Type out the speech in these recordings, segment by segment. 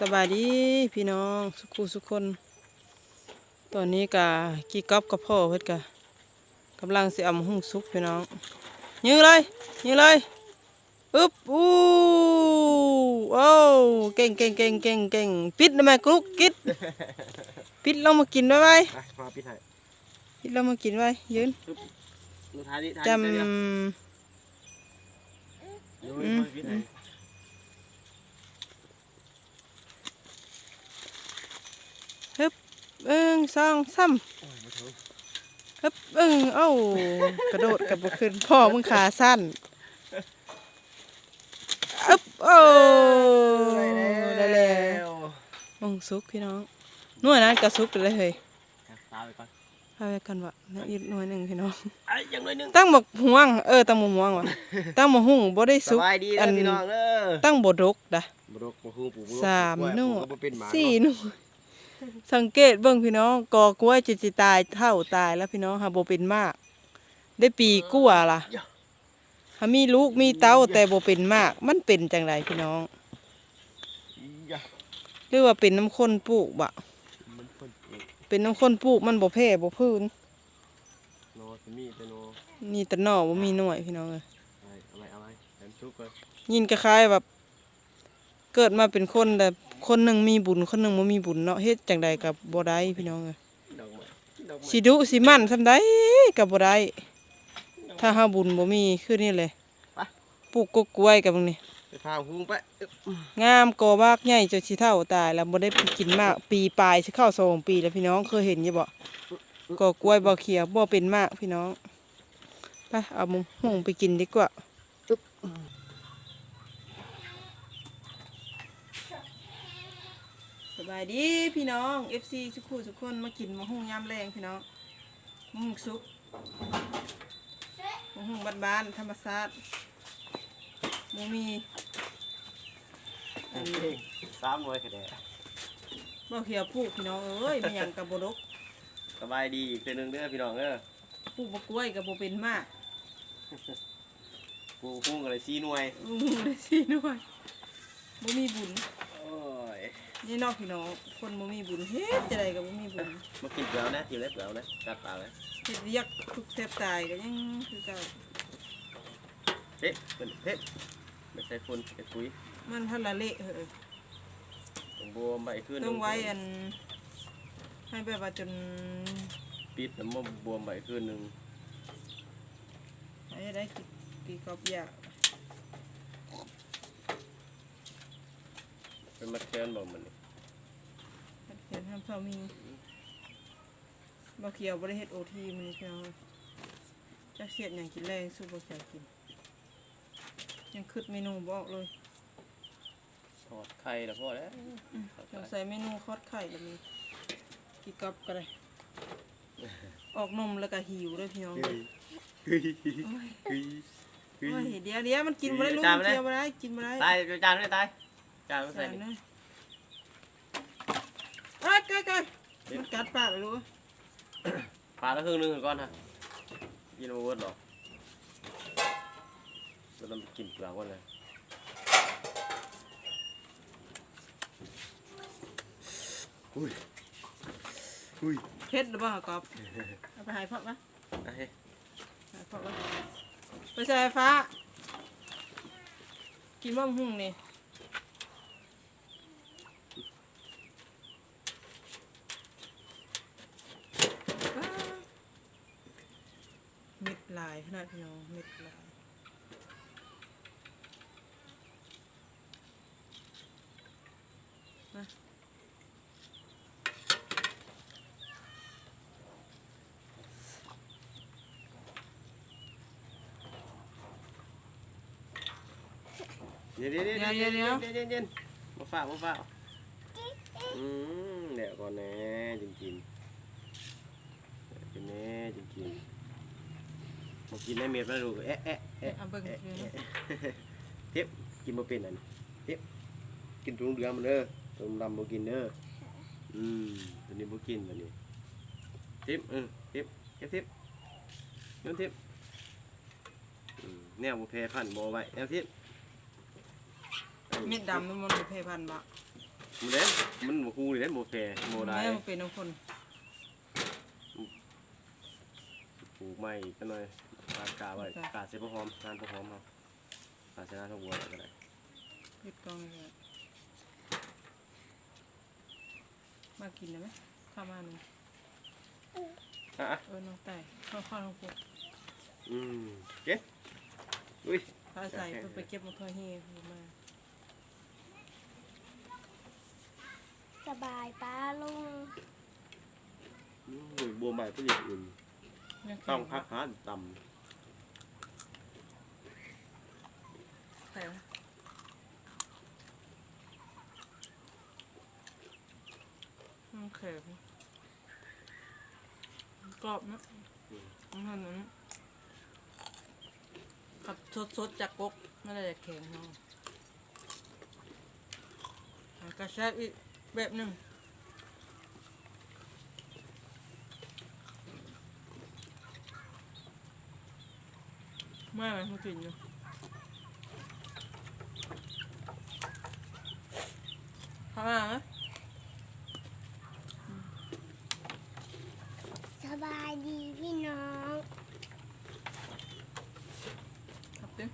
สบายดีพี่น้องสุขุสุขคน ตอนนี้กะกี่ก๊อบกับพ่อเพิ่นกะกำลังสิเอามาหุ้งซุกพี่น้องยื้อเลยยื้อเลยอึ๊บอู้โอ้เก่งเก่งเก่งเก่งเก่งปิดได้ไหมกรุกกิดปิดลงมากินไว้ไว้ไปมาพี่ไทยปิดลงมากินไว้ยืนดูท้ายนี่ท้ายจนี่เดี๋ยวำ เดี๋ยวเดี๋ยวพี่ไทย ฮึบ เอิงสองซ้ำฮึบเอิงเอ้ากระโดดกับบุขึ้นพ่อมึงขาสั้นอึบโอ้ได้แล้วมงซุกพี่น้องหน่วยนั้นกระซุกไปเลยเฮ้ยตามไปก่อนพาไปกันวะแล้วอีกหน่วยหนึ่งพี่น้องไอ้ยยังหน่อยหนึงตั้งหมกห่วงเออตั้งหมกห่วงวะตั้งหมกหุ่งบ่ได้สซุกบายดีอันะนพี่น้องเด้อตั้งบ่ดกดะบุรุษบุรุษปู่บุรุษสามหน่วยปู่ก็บ่เป็นหมาสี่เนาะหน่วย สังเกตเบิ่งพี่น้องกอกล้วยจิจิตายเท่าตายแล้วพี่น้องหาบ่เป็นมาก ได้ปีกว่าล่ะหามีลูกมีเต้าแต่บ่เป็นมาก มันเป็นจังไรพี่น้องอีหยะหรือว่าเป็นน้ำข้นปลูกบะมันเพิ่นปลูกเป็นน้ำข้นปลูกมันบ่แพ้บ่พื้นโนสมีแต่โนนี่แต่หน่อบ่มีหน่วยพี่น้องเอ้ยไอ้เอาไว้เอาไว้แถมชุบก่อนยินคล้ายๆแบบ เกิดมาเป็นคนแต่ คนหนึ่งมีบุญคนหนึ่งบ่มีบุญเนาะเฮ็ดจังใดกับบ่ได้พี่น้องเอ้ยดอกไม้ดอกไม้สิดุสิมั่นซำใดกับบ่ได้ถ้าหาบุญบ่มีคือนี่เลยปลูกกกกล้วยกับมึงนี่ไปพาหุงไปอึ๊บงามกอบากใหญ่จนสิเท่าตายแล้วบ่ได้ไปกินมากปีปลายสิเข้าสองปีแล้วพี่น้องเคยเห็นอยู่บ่กอกล้วยบ่เขียวบ่เป็นมากพี่น้องไปเอามุงห่วงไปกินดีกว่า บายดีพี่น้อง FC ทุกคู่ทุกคนมากินมะฮุ่งยามแรงพี่น้องมะฮุ่งซุปมะฮุ่งบ้านๆธรรมชาติบ่มีอันนี้สามหน่วยแค่แดบ่เขียวปลูกพี่น้องเอ้ยมันหยังกับบดกสบายดีอีกเทื่อหนึงเด้อพี่น้องเด้อปลูกบกล้วยกับบ่เป็นมากกูหุงอะไรสี่หน่วย อืมได้สิหน่อยบ่มีบุญโอ้ย นี่นอกพี่น้องคนบ่มีบุญเฮ็ดจะได้กับบ่มีบุญมากินเปล่านะกินแล้วเปล่านะกัดเปล่านะเฮ็ดเรียกทุกแทบตายก็ยังคือเก่าเฮ้ยเป็นเฮ้ยไม่ใช่ฝุ่นเป็นปุ๋ยมันพันละเละเหอะต้องบวมใบขึ้นต้องไว้อันให้แบบว่าจนปิดน้ำมันบวมใบขึ้นหนึ่งให้ได้กี่กี่กอบยาเป็นมัดแขนบอกมันนี่ เขียนห้ามเท่ามีบ่เขียวบ่ได้เฮ็ด OT มื้อนี้พี่น้องจักเสียดหยังกินแรงสู้บ่เขียวกิน ยังคิดเมนูบ่ออกเลยทอดไข่แล้วพอแล้วทอดเราไข่ใส่เมนูคอดไข่แล้วมีกี่กับก็ได้ ออกนมแล้วก็หิวด้วยพี่น้องเฮ้ยเฮ้ยเฮ้ยเฮ้โอ้ยยเดี๋ยวเดี๋ยวมันกินมาได้ลูกจานมันมาเลยเคี้ยวมาได้กินมาได้ตายจานไม่ตายจานไม่ใส่ ใส่นี่ เลยเอ้ยไก่ไก่ มันกัดปากเลยลูกปลาละครึ่งหนึงก่อนฮะกินมาเวิร์ดหรอเราต้องกินเปลือกก่อนเลยอุ้ยอุ้ยเผ็ดหรือเปล่ากอบเอาไปใหายพ่อปะอะเฮ้ยใหายพ่อปะไปใส่ไฟฟ้า กินบ้มหุ่งนี่ นะพี่น้องเม็ดลายมาเดี๋ยวเดี๋ยวเดี๋ยวเดี๋ยวเดี๋ยวเดี๋ยวเดี๋ยวมาฝากมาฝากอืมเดี๋ยวก่อนนะจริงจริงเดี๋ยวก่อนนะจริงจริง มากินได้เม็ดมาดูเอ๊ะเอ๊ะเอ๊ะเอาเบิ่งเอ๊ะคือเอ๊ะเทียบกินมาเป็นอันเทียบกินถุงเดือมันเด้อถุงดำมากินเด้ออืมตัวนี้มากินตัวนี้เทียบเออเทียบเทียบเทียบโยนเทียบอืมแนวบุแพร่พันธุ์บอไว้แนวเทียบเม็ดดำมันมันเพพันบะมันเล่นมันบ่คูนี่เล่นบ่แพ้บ่ได้แม่มาเป็นน้องคนปลูกใหม่ก็หน่อย กากาไว้กาเสพหอมงานพอหอมครับกาเสนาทงวัวก็ได้ปิดกล้องเลยมากินได้ไหมข้าวมาหนึ่งอะอะเออน้องไต่ข้าวข้าวน้องพวกอืมเจ๊อุ้ยข้าวใส่เพื่อไปเก็บมาค่อยเฮ่มาสบายป้าลุงอืมบัวใหม่ผู้ใหญ่อุ่นยังแข็ต้องพักหาต่ใส่ แข็งกรอบนะมันทำนั้นกับสดๆจากก๊กไม่ได้แข็งเนาะแล้วกระแซบอีกแบบหนึ่งไม่ไหมมันกินอยู่ทำอะไรนะ สบายดีพี่น้อง ครับดิ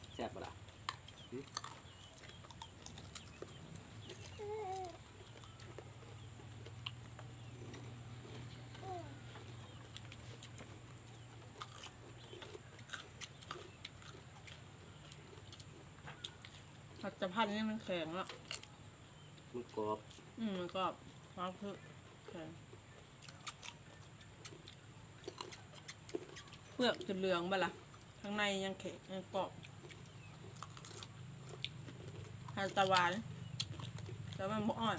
ำแซ่บปะล่ะ ผัดจะพันนี่มันแข็งแล้วมันกรอบอืมมันก็ฟ้าคือแข็งเปลือกจะเหลืองบ่ล่ะข้างในยังแข็งยังกรอบทานตะวันแต่มันบ่อ่อน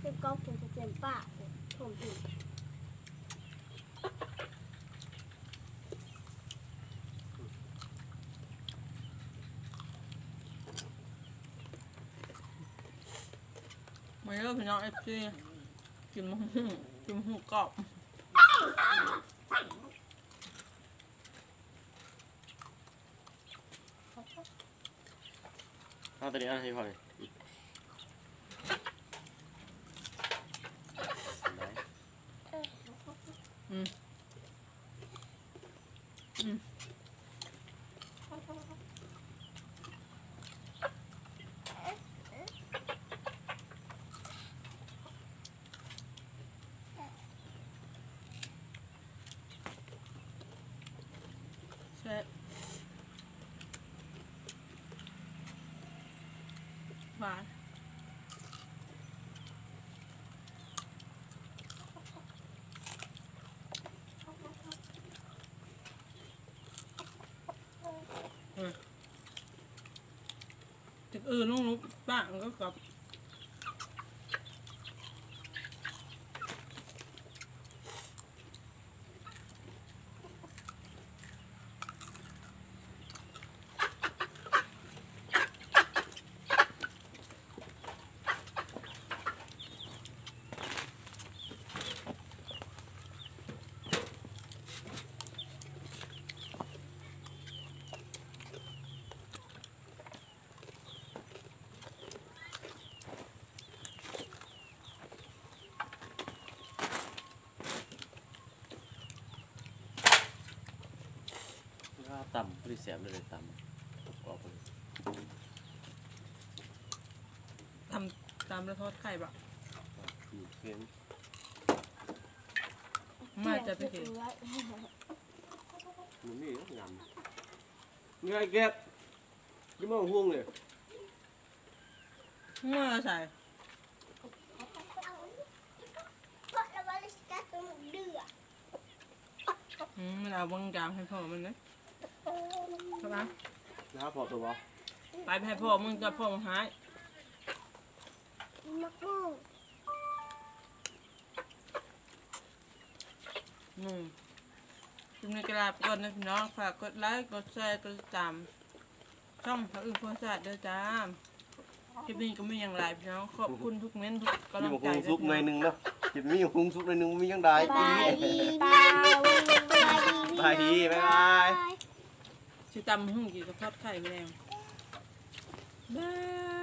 เป็นกองผมจะเป็นป้าผมผิด เยอะพี่น้องเอฟซีกินมะฮุ่งกินมะฮุ่งกรอบเอาตัวนี้เอะไรพอเลยอีกได้ อืมอืมแซ่บ หวานจากอื่นลูกนุ๊กบ้างก็กลับถ้า ต่ำผู้ที่แสบเลยเลยต่ำออกไปเลยทำตามแล้วทอดไข่บะอืมเห็นมาจะไปเห็นมันนี่ยำไงเก็บยี่ห้อห่วงเลยเมื่อใส่เพราะเราบริการตัวเดือดอืมมันเอาบางอย่างให้พ่อมันนะ ใช่ไหมนะพอตัวบ่ไปให้พ่อมึงจะพ่อมึงหายมักหนึ่งคุณในกราบกดนะพี่น้องฝากกดไลค์กดแชร์กดติดตามช่องพระอื่นโพสต์ด้วยจ้าคลิปนี้ก็ไม่อย่างไรพี่น้องขอบคุณทุกเม้นทุกกำลังใจหุงซุปหน่อยหนึงเนาะลิบมีหุงซุกหน่หนึงมียังได้ บายดีบายดีบายดีบ๊ายบาย บาย สิตำหุ่งกี่กระทอดไข่แมลบ้า